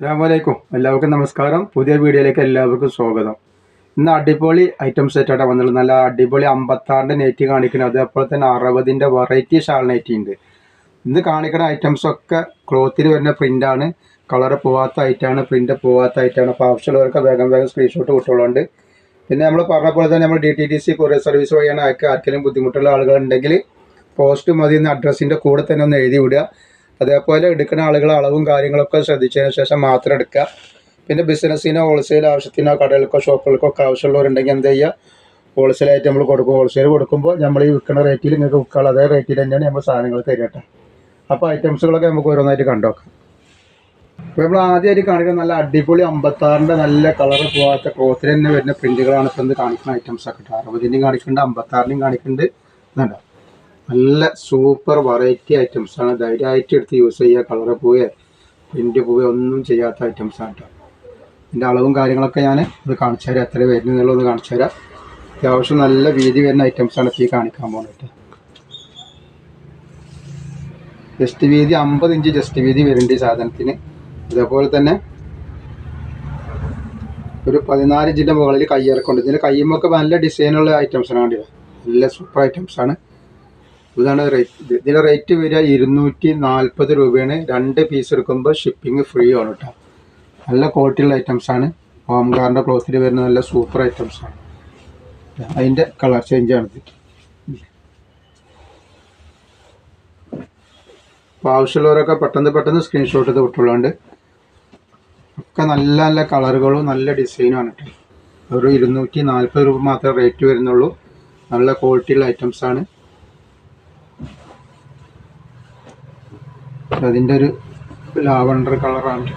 അസ്സാമലൈക്കും എല്ലാവർക്കും നമസ്കാരം. പുതിയ വീഡിയോയിലേക്ക് എല്ലാവർക്കും സ്വാഗതം. ഇന്ന് അടിപൊളി ഐറ്റം സെറ്റ് ആയിട്ടാണ് വന്നുള്ളത് നല്ല അടിപൊളി അമ്പത്താറിന്റെ നെറ്റ് കാണിക്കുന്നത് അതേപോലെ തന്നെ അറുപതിന്റെ വെറൈറ്റി ഷാൾ നെറ്റ് ഉണ്ട്. ഇന്ന് കാണിക്കുന്ന ഐറ്റംസ് ഒക്കെ ക്ലോത്തിൽ വരുന്ന പ്രിന്റാണ് കളർ പോവാത്ത ഐറ്റാണ് പ്രിന്റ് പോവാത്ത ഐറ്റാണ് അപ്പോൾ ആവശ്യമുള്ളവർക്ക് വേഗം വേഗം സ്ക്രീൻഷോട്ട് കിട്ടുള്ളതുകൊണ്ട് പിന്നെ നമ്മൾ പറഞ്ഞ പോലെ തന്നെ നമ്മൾ D T T C courier service വഴിയാണ് ആർക്കെങ്കിലും ബുദ്ധിമുട്ടുള്ള ആളുകളുണ്ടെങ്കിൽ പോസ്റ്റ് മതി എന്ന അഡ്രസ്സിന്റെ കൂടെ തന്നെ ഒന്ന് എഴുതി വിടുക. അതേപോലെ എടുക്കുന്ന ആളുകൾ അളവും കാര്യങ്ങളൊക്കെ ശ്രദ്ധിച്ചതിന് ശേഷം മാത്രം എടുക്കുക. പിന്നെ ബിസിനസ്സിനോ ഹോൾസെയിൽ ആവശ്യത്തിനോ കടകൾക്കോ ഷോപ്പുകൾക്കോ ഒക്കെ ആവശ്യമുള്ളവരുണ്ടെങ്കിൽ എന്ത് ചെയ്യുക? ഹോൾസെയിലായിട്ട് നമ്മൾ കൊടുക്കും. ഹോൾസെയിൽ കൊടുക്കുമ്പോൾ നമ്മൾ ഈ വിൽക്കുന്ന റേറ്റിൽ നിങ്ങൾക്ക് വിൽക്കാനുള്ള അതേ റേറ്റിൽ തന്നെയാണ് നമ്മൾ സാധനങ്ങൾ തരട്ടെ അപ്പോൾ ഐറ്റംസുകളൊക്കെ നമുക്ക് ഓരോന്നായിട്ട് കണ്ടോക്കാം അപ്പോൾ നമ്മൾ ആദ്യമായിട്ട് കാണിക്കുന്ന നല്ല അടിപൊളി അമ്പത്താറിന്റെ നല്ല കളർ പോകാത്ത ക്ലോത്തിൽ തന്നെ വരുന്ന പ്രിന്റുകളാണ് ഇപ്പോൾ ഇന്ന് കാണിക്കുന്ന ഐറ്റംസ് ഒക്കെ കേട്ടോ. അറുപതിന്റെയും കാണിക്കുന്നുണ്ട് അമ്പത്താറിന്റെയും കാണിക്കുന്നുണ്ട്. ഇതുണ്ടോ? നല്ല സൂപ്പർ വെറൈറ്റി ഐറ്റംസ് ആണ്. ധൈര്യമായിട്ട് എടുത്ത് യൂസ് ചെയ്യുക. കളറ് പോവുക പ്രിന്റ് പോവുക ഒന്നും ചെയ്യാത്ത ഐറ്റംസ് ആണ് കേട്ടോ ഇതിന്റെ അളവും കാര്യങ്ങളൊക്കെ ഞാൻ ഇത് കാണിച്ചു തരാം. എത്ര വരുന്നുള്ളതൊന്ന് കാണിച്ചു തരാം. അത്യാവശ്യം നല്ല വീതി വരുന്ന ഐറ്റംസ് ആണ് ഇപ്പോൾ ഈ കാണിക്കാൻ പോകുന്നത് ജസ്റ്റ് വീതി അമ്പത് ഇഞ്ച് ജസ്റ്റ് വീതി വരുന്നുണ്ട് ഈ സാധനത്തിന്. അതേപോലെ തന്നെ ഒരു പതിനാല് ഇഞ്ചിന്റെ മുകളിൽ കയ്യിറക്കുണ്ട് ഇതിന്റെ കയ്യുമൊക്കെ നല്ല ഡിസൈനുള്ള ഐറ്റംസാണ് കണ്ടില്ല? നല്ല സൂപ്പർ ഐറ്റംസ് ആണ്. ഇതാണ് റേറ്റ് ഇതിന്റെ റേറ്റ് വരിക ഇരുന്നൂറ്റി നാൽപ്പത് രൂപയാണ്. രണ്ട് പീസ് എടുക്കുമ്പോൾ ഷിപ്പിംഗ് ഫ്രീ ആണ് കേട്ടോ നല്ല ക്വാളിറ്റിയുള്ള ഐറ്റംസ് ആണ്. ഹോം ഗാർഡിന്റെ ക്ലോത്തിൽ വരുന്ന നല്ല സൂപ്പർ ഐറ്റംസ് ആണ്. അതിന്റെ കളർ ചേഞ്ച് ആണ് ഇത്. അപ്പോൾ ആവശ്യമുള്ളവരൊക്കെ പെട്ടെന്ന് പെട്ടെന്ന് സ്ക്രീൻഷോട്ട് ഇത് വിട്ടുള്ളതുകൊണ്ട് ഒക്കെ നല്ല നല്ല കളറുകളും നല്ല ഡിസൈനുമാണ് കേട്ടോ ഒരു ഇരുന്നൂറ്റി നാൽപ്പത് രൂപ മാത്രമേ റേറ്റ് വരുന്നുള്ളൂ. നല്ല ക്വാളിറ്റിയുള്ള ഐറ്റംസ് അതിന്റെ ഒരു ലാവണ്ടർ കളറാണ്.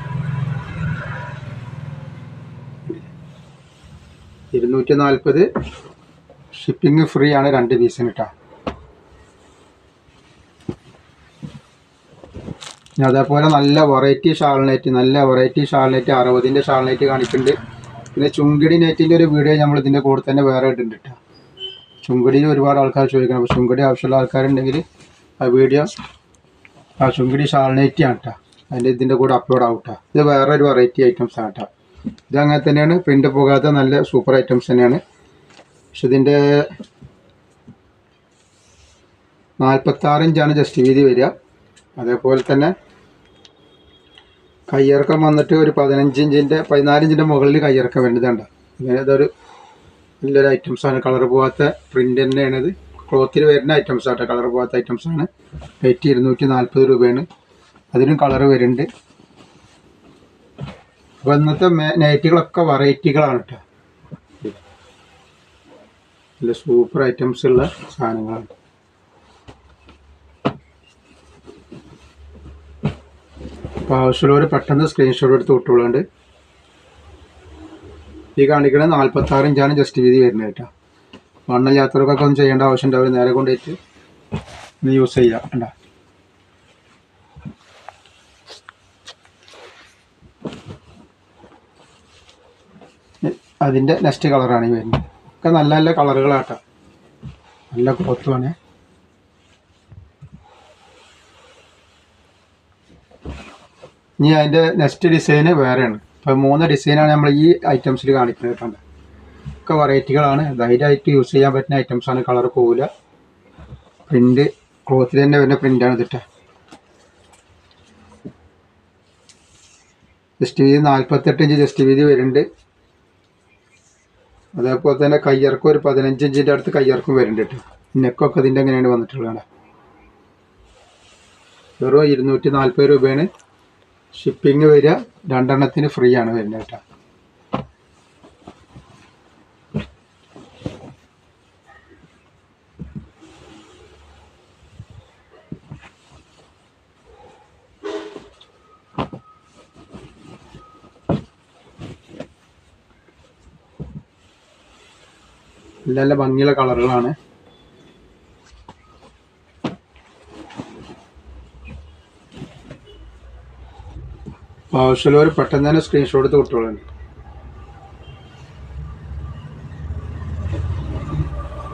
ഇരുന്നൂറ്റി നാൽപ്പത് ഷിപ്പിംഗ് ഫ്രീ ആണ് രണ്ട് പീസിന് കേട്ടോ അതേപോലെ നല്ല വെറൈറ്റി ഷാൾനെറ്റ് നല്ല വെറൈറ്റി ഷാൾനെറ്റ് അറുപതിന്റെ ഷാൾനെറ്റ് കാണിക്കുന്നുണ്ട് പിന്നെ ചുങ്കിടി നെറ്റിന്റെ ഒരു വീഡിയോ നമ്മൾ ഇതിന്റെ കൂടെ തന്നെ വേറെ ഇട്ടുണ്ട് കേട്ടോ ചുങ്കടിയിൽ ഒരുപാട് ആൾക്കാർ ചോദിക്കണം. അപ്പോൾ ചുങ്കടി ആവശ്യമുള്ള ആൾക്കാരുണ്ടെങ്കിൽ ആ വീഡിയോ ആ ചുങ്കിടി ഷാൾനൈറ്റി ആണ് കേട്ടോ അതിന്റെ ഇതിന്റെ കൂടെ അപ്ലോഡ് ആവും കേട്ടോ ഇത് വേറെ ഒരു വെറൈറ്റി ഐറ്റംസ് ആണ് കേട്ടോ ഇത് അങ്ങനെ തന്നെയാണ്. പ്രിന്റ് പോകാത്ത നല്ല സൂപ്പർ ഐറ്റംസ് തന്നെയാണ്. പക്ഷെ ഇതിന്റെ നാൽപ്പത്താറ് ഇഞ്ചാണ് ജസ്റ്റ് വീതി വരിക. അതേപോലെ തന്നെ കയ്യിറക്കം വന്നിട്ട് ഒരു പതിനഞ്ച് ഇഞ്ചിന്റെ പതിനാല് ഇഞ്ചിന്റെ മുകളിൽ കയ്യിറക്കം വരുന്നതുണ്ട്. ഇങ്ങനെ ഇതൊരു നല്ലൊരു ഐറ്റംസ് ആണ്. കളർ പോകാത്ത പ്രിന്റ് തന്നെയാണ് ഇത് ക്ലോത്തിൽ വരുന്ന ഐറ്റംസ് ആട്ടോ. കളർ പോകാത്ത ഐറ്റംസ് ആണ്. റേറ്റ് ഇരുന്നൂറ്റി നാൽപ്പത് രൂപയാണ്. അതിനും കളർ വരുന്നുണ്ട്. അപ്പോൾ ഇന്നത്തെ നൈറ്റുകളൊക്കെ വെറൈറ്റികളാണ് കേട്ടോ. നല്ല സൂപ്പർ ഐറ്റംസ് ഉള്ള സാധനങ്ങളാണ്. അപ്പോൾ ആവശ്യമുള്ളവർ പെട്ടെന്ന് സ്ക്രീൻഷോട്ട് എടുത്ത് വിട്ടുള്ളതുകൊണ്ട് ഈ കാണിക്കണ നാൽപ്പത്താറ് ഇഞ്ചാണ് ജസ്റ്റ് വീതി വരുന്നത് കേട്ടോ. വണ്ണം യാത്രക്കൊക്കെ ഒന്നും ചെയ്യേണ്ട ആവശ്യം ഉണ്ടാവില്ല നേരെ കൊണ്ടുപോയിട്ട് ഇത് യൂസ് ചെയ്യാം. കണ്ട? അതിന്റെ നെക്സ്റ്റ് കളറാണ് ഈ വരുന്നത്. ഒക്കെ നല്ല നല്ല കളറുകളാട്ടോ. നല്ല ക്ലോത്തുമാണ്. ഇനി അതിന്റെ നെക്സ്റ്റ് ഡിസൈന് വേറെയാണ്. അപ്പോൾ മൂന്ന് ഡിസൈനാണ് നമ്മൾ ഈ ഐറ്റംസിൽ കാണിക്കുന്നത് കേട്ടോ. ഒക്കെ വെറൈറ്റികളാണ് ധൈര്യമായിട്ട് യൂസ് ചെയ്യാൻ പറ്റുന്ന ഐറ്റംസാണ് കളർ പോവില്ല പ്രിന്റ് ക്ലോത്തിൽ തന്നെ വരുന്ന പ്രിന്റാണ് ഇതിട്ട്. ജസ്റ്റ് വീതി നാൽപ്പത്തെട്ട് ഇഞ്ച് ജസ്റ്റ് വീതി വരുന്നുണ്ട്. അതേപോലെ തന്നെ കയ്യിറക്കം ഒരു പതിനഞ്ച് ഇഞ്ചിന്റെ അടുത്ത് കയ്യിറക്കം വരുന്നുണ്ട് നെക്കൊക്കെ ഇതിന്റെ എങ്ങനെയാണ് വന്നിട്ടുള്ളത് വെറും ഇരുന്നൂറ്റി നാൽപ്പത് രൂപയാണ്. ഷിപ്പിംഗ് വരിക രണ്ടെണ്ണത്തിന് ഫ്രീ ആണ് വരുന്നത് കേട്ടോ. നല്ല നല്ല ഭംഗിയുള്ള കളറുകളാണ്. ആവശ്യമുള്ളവർ പെട്ടെന്ന് തന്നെ സ്ക്രീൻഷോട്ട് എടുത്ത് കൊടുത്തോളാണ്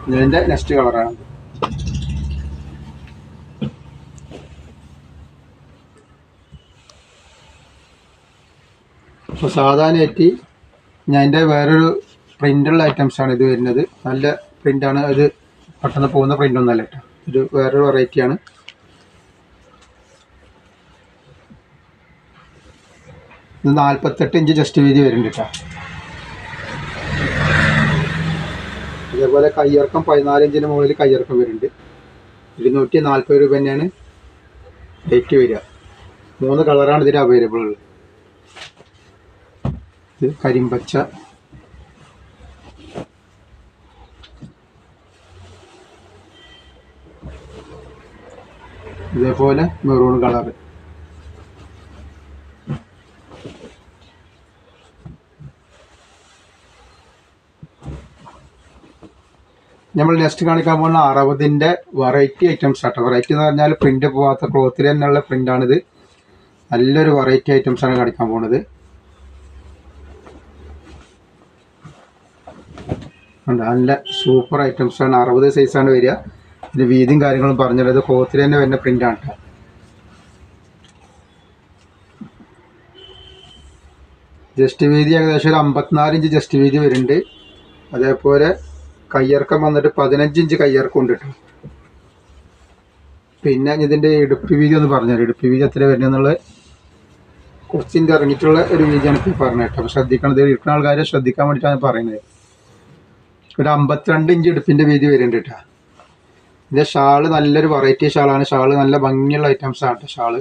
ഇതിന്റെ നെക്സ്റ്റ് കളറാണ് അപ്പോൾ സാധാരണ എത്തി ഞാൻ എന്റെ വേറൊരു പ്രിന്റുള്ള ഐറ്റംസാണ് ഇത് വരുന്നത്. നല്ല പ്രിന്റാണ് അത് പെട്ടെന്ന് പോകുന്ന പ്രിന്റ് ഒന്നല്ല കേട്ടോ. ഇത് വേറൊരു വെറൈറ്റിയാണ് ഇത് നാൽപ്പത്തെട്ട് ഇഞ്ച് ജസ്റ്റ് വീതി വരുന്നുണ്ട് കേട്ടോ. ഇതേപോലെ കയ്യിറക്കം പതിനാല് ഇഞ്ചിന് മുകളിൽ കയ്യിറക്കം വരുന്നുണ്ട്. ഇരുന്നൂറ്റി നാൽപ്പത് രൂപ തന്നെയാണ് റേറ്റ് വരിക. മൂന്ന് കളറാണ് ഇതിൽ അവൈലബിൾ ഉള്ളത്. ഇത് കരിമ്പച്ച ഇതേപോലെ മെറൂൺ കളർ നമ്മൾ നെക്സ്റ്റ് കാണിക്കാൻ പോകുന്ന അറുപതിന്റെ വെറൈറ്റി ഐറ്റംസ് ആട്ടോ. വെറൈറ്റി എന്ന് പറഞ്ഞാൽ പ്രിന്റ് പോകാത്ത ക്ലോത്തിൽ തന്നെയുള്ള പ്രിന്റാണിത് നല്ലൊരു വെറൈറ്റി ഐറ്റംസ് ആണ് കാണിക്കാൻ പോണത് നല്ല സൂപ്പർ ഐറ്റംസ് ആണ്. അറുപത് സൈസാണ് വരിക. ഇത് വീതിയും കാര്യങ്ങളും പറഞ്ഞത് കോത്തിൽ തന്നെ വരുന്ന പ്രിന്റാണ് കേട്ടോ ജസ്റ്റ് വീതി ഏകദേശം ഒരു അമ്പത്തിനാല് ഇഞ്ച് ജസ്റ്റ് വീതി വരുന്നുണ്ട്. അതേപോലെ കയ്യിറക്കം വന്നിട്ട് പതിനഞ്ച് ഇഞ്ച് കയ്യിറക്കം ഉണ്ട് കേട്ടോ പിന്നെ ഇതിന്റെ ഇടുപ്പ് വീതി ഒന്ന് പറഞ്ഞുതരാം. ഇടുപ്പ് വീതി എത്ര വരുന്നത് കുറച്ചിന്റെ ഇറങ്ങിയിട്ടുള്ള ഒരു വീതിയാണ് ഇപ്പോൾ പറഞ്ഞത് കേട്ടോ. അപ്പോൾ ശ്രദ്ധിക്കണം. ഇത് ഇരിക്കുന്ന ആൾക്കാരെ ശ്രദ്ധിക്കാൻ വേണ്ടിയിട്ടാണ് പറയുന്നത്. ഒരു അമ്പത്തിരണ്ട് ഇഞ്ച് ഇടുപ്പിന്റെ വീതി വരുന്നുണ്ട് കേട്ടോ ഇതിന്റെ ഷാൾ നല്ലൊരു വെറൈറ്റി ഷാളാണ്. ഷാൾ നല്ല ഭംഗിയുള്ള ഐറ്റംസ് ആണ് കേട്ടോ ഷാൾ.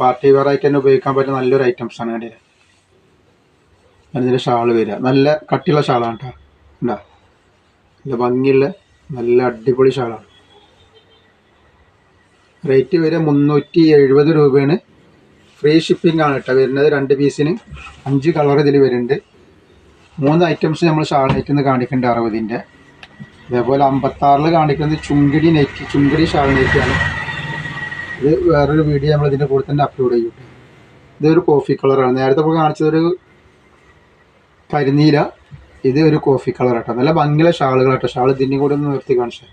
പാർട്ടി വെയർ ആയിട്ട് തന്നെ ഉപയോഗിക്കാൻ പറ്റുന്ന നല്ലൊരു ഐറ്റംസ് ആണ് കണ്ടില്ലേ? അതിന്റെ ഷാൾ വരിക നല്ല കട്ടിയുള്ള ഷാളാണ് കേട്ടോ ഉണ്ടാ നല്ല ഭംഗിയുള്ള നല്ല അടിപൊളി ഷാളാണ്. റേറ്റ് വരെ മുന്നൂറ്റി എഴുപത് രൂപയാണ്. ഫ്രീ ഷിപ്പിംഗ് ആണ് കേട്ടോ വരുന്നത്. രണ്ട് പീസിന് അഞ്ച് കളർ ഇതിൽ വരുന്നുണ്ട്. മൂന്ന് ഐറ്റംസ് നമ്മൾ ഷാളായിട്ട് നിന്ന് കാണിക്കുന്നുണ്ട് അറുപതിന്റെ അതേപോലെ അമ്പത്താറിൽ കാണിക്കുന്നത് ചുങ്കിടി നെറ്റി ചുങ്കിടി ഷാൾ നെറ്റിയാണ്. ഇത് വേറൊരു വീഡിയോ നമ്മൾ ഇതിന്റെ കൂടെ തന്നെ അപ്ലോഡ് ചെയ്യും. ഇതൊരു കോഫി കളറാണ് നേരത്തെ ഇപ്പോൾ കാണിച്ചതൊരു കരിനീല ഇത് ഒരു കോഫി കളർ കേട്ടോ നല്ല ഭംഗിയുള്ള ഷാളുകൾ കേട്ടോ ഷാൾ ഇതിന്റെ കൂടെ ഒന്ന് നിർത്തി കാണിച്ചത്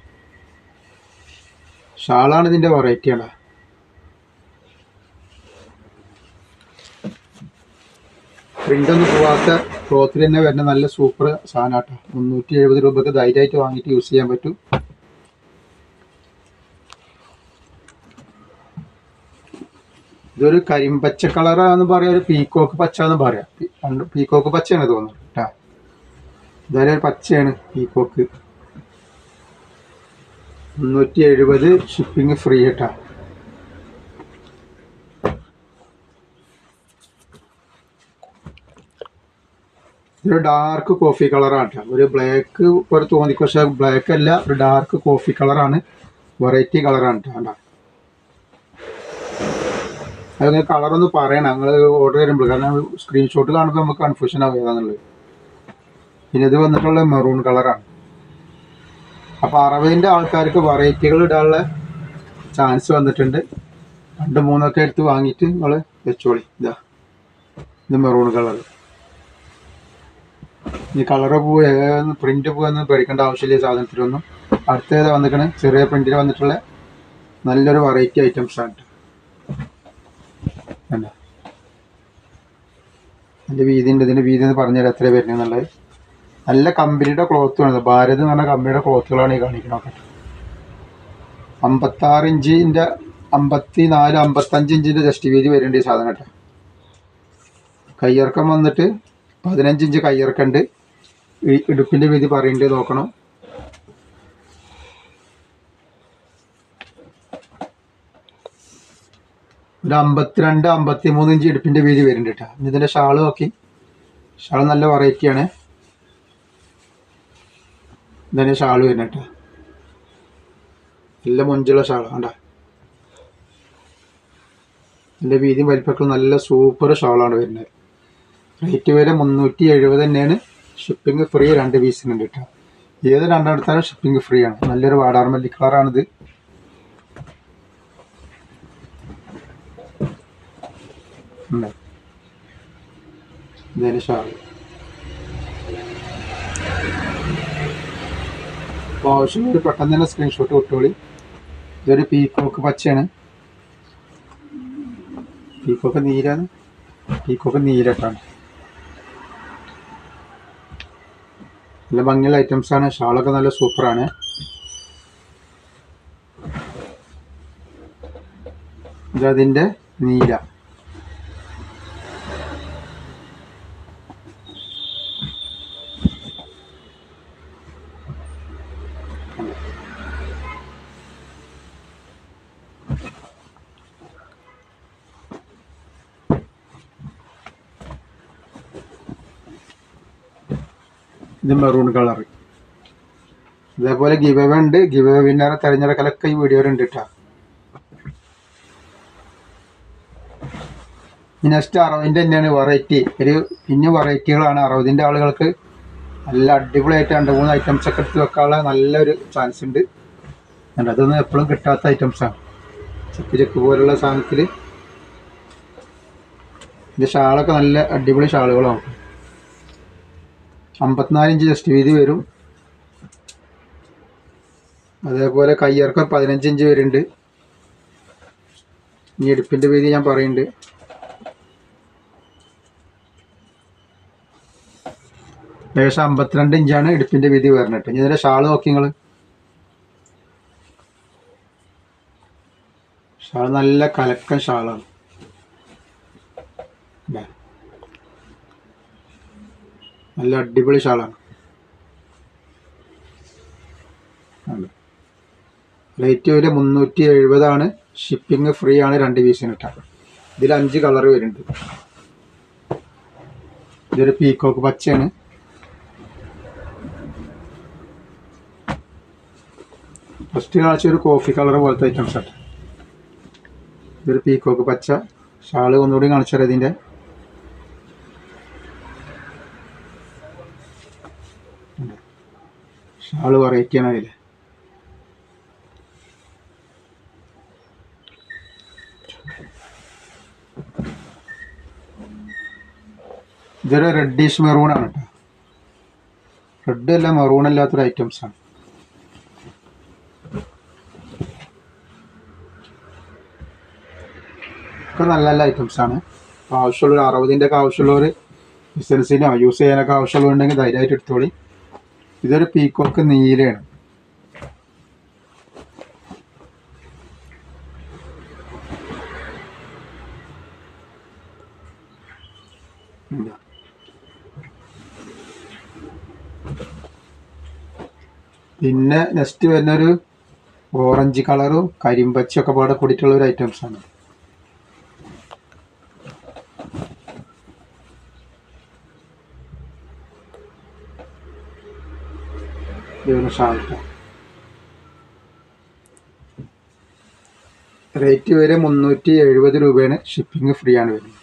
ഷാളാണ് ഇതിന്റെ വെറൈറ്റി ആണ്? പ്രിന്റ് ഒന്നും പോവാത്ത ക്ലോത്തിൽ തന്നെ വരുന്ന നല്ല സൂപ്പർ സാധനം ആട്ടോ മുന്നൂറ്റി എഴുപത് രൂപക്ക് ധൈര്യമായിട്ട് വാങ്ങിയിട്ട് യൂസ് ചെയ്യാൻ പറ്റും. ഇതൊരു കരിമ്പച്ച കളറാന്ന് പറയാം ഒരു പീക്കോക്ക് പച്ച എന്ന് പറയാം. പീക്കോക്ക് പച്ചയാണ് തോന്നുന്നത് കേട്ടോ ഇതായാലും ഒരു പച്ചയാണ് പീക്കോക്ക് മുന്നൂറ്റി എഴുപത് ഷിപ്പിംഗ് ഫ്രീ കേട്ടോ ഇതൊരു ഡാർക്ക് കോഫി കളറാണ് ഒരു ബ്ലാക്ക് ഒരു തോന്നി പക്ഷേ ബ്ലാക്ക് അല്ല ഒരു ഡാർക്ക് കോഫി കളറാണ് വെറൈറ്റി കളറാണ് കേട്ടോ അത് കളറൊന്ന് പറയണം. നിങ്ങൾ ഓർഡർ ചെയ്യുമ്പോൾ കാരണം സ്ക്രീൻഷോട്ട് കാണുമ്പോൾ നമുക്ക് കൺഫ്യൂഷൻ ആവുക പിന്നെ ഇത് വന്നിട്ടുള്ള മെറൂൺ കളറാണ് അപ്പോൾ അറുപതിന്റെ ആൾക്കാർക്ക് വെറൈറ്റികൾ ഇടാനുള്ള ചാൻസ് വന്നിട്ടുണ്ട്. രണ്ട് മൂന്നൊക്കെ എടുത്ത് വാങ്ങിയിട്ട് നിങ്ങൾ വെച്ചോളി. ഇതാ. ഇത് മെറൂൺ കളർ ഈ കളറ് പോയി പ്രിന്റ് പോയെന്ന് പേടിക്കേണ്ട ആവശ്യമില്ല സാധനത്തിലൊന്നും. അടുത്തേത് വന്നിക്കണ് ചെറിയ പ്രിന്റിൽ വന്നിട്ടുള്ള നല്ലൊരു വെറൈറ്റി ഐറ്റംസ് ആണ് കണ്ടോ? വീതി ഉണ്ട് ഇതിന്റെ വീതി എന്ന് പറഞ്ഞാൽ എത്ര വരുന്നത് എന്നുള്ളത്. നല്ല കമ്പനിയുടെ ക്ലോത്ത് ആണ് ഭാരത് എന്ന് പറഞ്ഞ കമ്പനിയുടെ ക്ലോത്തുകളാണ് ഈ കാണിക്കുന്നത് അമ്പത്താറ് ഇഞ്ചിന്റെ അമ്പത്തി നാല് അമ്പത്തഞ്ച് ഇഞ്ചിന്റെ ജസ്റ്റ് വീതി വരുന്നുണ്ട് ഈ സാധനം കേട്ടോ. കയ്യിറക്കം വന്നിട്ട് പതിനഞ്ച് ഇഞ്ച് കയ്യിറക്കുണ്ട് ഈ ഇടുപ്പിന്റെ വീതി പറയേണ്ടത് നോക്കണം. ഒരു അമ്പത്തിരണ്ട് അമ്പത്തി മൂന്ന് ഇഞ്ച് ഇടുപ്പിന്റെ വീതി വരുന്നുണ്ട് കേട്ടോ. ഇതിന്റെ ഷാൾ നോക്കി. ഷാൾ നല്ല വെറൈറ്റിയാണ് ഇതന്നെ ഷാൾ വരുന്നത് കേട്ടോ. നല്ല മൊഞ്ചുള്ള ഷാൾ കണ്ടോ? നല്ല വീതിയും വലിപ്പമൊക്കെ നല്ല സൂപ്പർ ഷാളാണ് വരുന്നത്. റേറ്റ് വരെ മുന്നൂറ്റി എഴുപത് തന്നെയാണ്. ഷിപ്പിംഗ് ഫ്രീ രണ്ട് പീസിനുണ്ട് കേട്ടോ ഏത് രണ്ടെടുത്താലും ഷിപ്പിംഗ് ഫ്രീ ആണ്. നല്ലൊരു വാടാർമല്ലി കളറാണിത്. ഒരു ഷാൾ പെട്ടെന്ന് തന്നെ സ്ക്രീൻഷോട്ട് വിട്ടോളി. ഇതൊരു പീക്കോക്ക് പച്ചയാണ്. പീക്കോക്ക് നീരാണ്. പീക്കോക്ക് നീലട്ടാണ് നല്ല ഭംഗിയുള്ള ഐറ്റംസ് ആണ്. ഷാളൊക്കെ നല്ല സൂപ്പറാണ് ഇതതിന്റെ നീല. ഇത് മെറൂൺ കളർ ഇതേപോലെ ഗിവ് ഉണ്ട്. ഗിവ് വിന്നറെ തിരഞ്ഞെടുക്കലൊക്കെ ഈ വീഡിയോയിൽ ഉണ്ട് കേട്ടോ നെക്സ്റ്റ് അറുപതിന്റെ തന്നെയാണ് വെറൈറ്റി ഒരു പിന്നെ വെറൈറ്റികളാണ് അറുപതിന്റെ ആളുകൾക്ക് നല്ല അടിപൊളിയായിട്ട് രണ്ട് മൂന്ന് ഐറ്റംസ് ഒക്കെ എടുത്ത് വെക്കാനുള്ള നല്ലൊരു ചാൻസ് ഉണ്ട്. അതൊന്നും എപ്പോഴും കിട്ടാത്ത ഐറ്റംസാണ് ചെക്ക് ചെക്ക് പോലുള്ള സാധനത്തിൽ ഇത് ഷാളൊക്കെ നല്ല അടിപൊളി ഷാളുകളാണ് അമ്പത്തിനാല് ഇഞ്ച് ജസ്റ്റ് വീതി വരും. അതേപോലെ കയ്യിറക്കം പതിനഞ്ച് ഇഞ്ച് വരുന്നുണ്ട്. ഇനി ഇടുപ്പിന്റെ വീതി ഞാൻ പറയുന്നുണ്ട്. ഏകദേശം അമ്പത്തിരണ്ട് ഇഞ്ചാണ് ഇടുപ്പിന്റെ വീതി വരണിട്ട് ഇനി ഇതിന്റെ ഷാൾ നോക്കി നിങ്ങൾ ഷാൾ നല്ല കലക്കൻ ഷാളാണ് ഇതാ. നല്ല അടിപൊളി ഷാളാണ്. റേറ്റ് വരെ മുന്നൂറ്റി എഴുപതാണ് ഷിപ്പിംഗ് ഫ്രീ ആണ് രണ്ട് പീസിന് ഇട്ടാൽ ഇതിൽ അഞ്ച് കളർ വരുന്നുണ്ട്. ഇതൊരു പീക്കോക്ക് പച്ചയാണ്. ഫസ്റ്റ് കാണിച്ച ഒരു കോഫി കളർ പോലത്തെ ഐറ്റംസ് ആട്ടെ ഇതൊരു പീക്കോക്ക് പച്ച. ഷാൾ ഒന്നുകൂടി കാണിച്ചാൽ ഇതിന്റെ. ഷാൾ അതിൽ ഇതൊരു റെഡിഷ് മെറൂൺ ആണ് കേട്ടോ റെഡ് അല്ല മെറൂൺ അല്ലാത്തൊരു ഐറ്റംസ് ആണ്. ഒക്കെ നല്ല നല്ല ഐറ്റംസ് ആണ്. ആവശ്യമുള്ളവർ ആവശ്യമുള്ള അറുപതിന്റെ ഒക്കെ ആവശ്യമുള്ളവർ ബിസിനസ്സിനോ യൂസ് ചെയ്യാനൊക്കെ ആവശ്യമുള്ളവരുണ്ടെങ്കിൽ ധൈര്യമായിട്ട് എടുത്തോളി. ഇതൊരു പീക്കോക്ക് നീലയാണ് പിന്നെ നെക്സ്റ്റ് വരുന്നൊരു ഓറഞ്ച് കളറും കരിമ്പച്ചൊക്കെ പാടെ കൂടിയിട്ടുള്ള ഒരു ഐറ്റംസ് ആണ്. ഇതൊരു ഷാൾട്ട് റേറ്റ് വരെ മുന്നൂറ്റി എഴുപത് രൂപയാണ് ഷിപ്പിംഗ് ഫ്രീ ആണ് വരുന്നത്.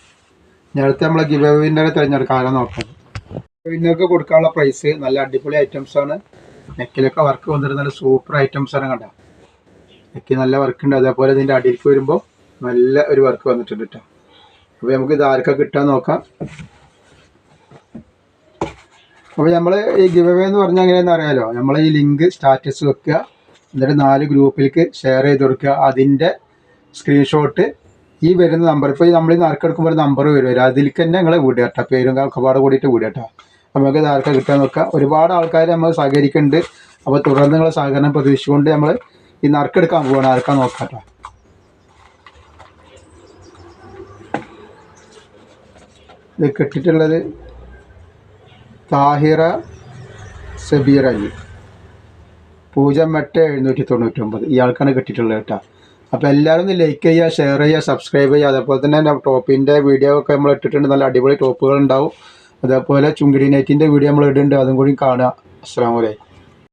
ഇനി അടുത്ത നമ്മളെ ഗിവ് വിന്നറെ തിരഞ്ഞെടുക്കാനോ നോക്കാം വിന്നർക്ക് കൊടുക്കാനുള്ള പ്രൈസ് നല്ല അടിപൊളി ഐറ്റംസ് ആണ്. നെക്കിലൊക്കെ വർക്ക് വന്നിട്ട് നല്ല സൂപ്പർ ഐറ്റംസ് ആണ് കണ്ട? നെക്കി നല്ല വർക്ക് ഉണ്ട്. അതേപോലെ ഇതിന്റെ അടിയിലേക്ക് വരുമ്പോൾ നല്ല ഒരു വർക്ക് വന്നിട്ടുണ്ട് കേട്ടോ അപ്പോൾ നമുക്ക് ഇത് ആർക്കൊക്കെ കിട്ടാൻ നോക്കാം. അപ്പോൾ നമ്മൾ ഈ ഗിവ് അവേ എന്ന് പറഞ്ഞാൽ എങ്ങനെയാണെന്ന് അറിയാലോ? നമ്മൾ ഈ ലിങ്ക് സ്റ്റാറ്റസ് വെക്കുക എന്നിട്ട് നാല് ഗ്രൂപ്പിലേക്ക് ഷെയർ ചെയ്ത് കൊടുക്കുക. അതിന്റെ സ്ക്രീൻഷോട്ട് ഈ വരുന്ന നമ്പർ ഇപ്പോൾ നമ്മൾ ഈ നറുക്കെടുക്കുമ്പോൾ ഒരു നമ്പർ വരും. അതിലേക്ക് തന്നെ നിങ്ങൾ വിടുക കേട്ടോ. പേരും ഒക്കെപാട് കൂടിയിട്ട് വിടുക കേട്ടോ. നമുക്ക് ആർക്കാ കിട്ടാൻ നോക്കുക ഒരുപാട് ആൾക്കാർ നമ്മൾ സഹകരിക്കുന്നുണ്ട്. അപ്പോൾ തുടർന്ന് നിങ്ങളെ സഹകരണം പ്രതീക്ഷിച്ചുകൊണ്ട് നമ്മൾ ഈ നറുക്കെടുക്കാൻ പോവാണ്. ആർക്കാ നോക്കാം കേട്ടോ. ഇത് കിട്ടിയിട്ടുള്ളത് താഹിറ സബീർ അലി. പൂജ്യം എട്ട് എഴുന്നൂറ്റി തൊണ്ണൂറ്റൊമ്പത്. ഇയാൾക്കാണ് കിട്ടിയിട്ടുള്ളത് കേട്ടോ. അപ്പോൾ എല്ലാവരും ഒന്ന് ലൈക്ക് ചെയ്യുക ഷെയർ ചെയ്യുക സബ്സ്ക്രൈബ് ചെയ്യുക. അതേപോലെ തന്നെ ടോപ്പിന്റെ വീഡിയോ ഒക്കെ നമ്മൾ ഇട്ടിട്ടുണ്ട്. നല്ല അടിപൊളി ടോപ്പുകൾ ഉണ്ടാവും. അതേപോലെ ചുങ്കിടി നെറ്റിന്റെ വീഡിയോ നമ്മൾ ഇടുന്നുണ്ട്. അതും കൂടി കാണുക. അസ്സാം വലൈക്കും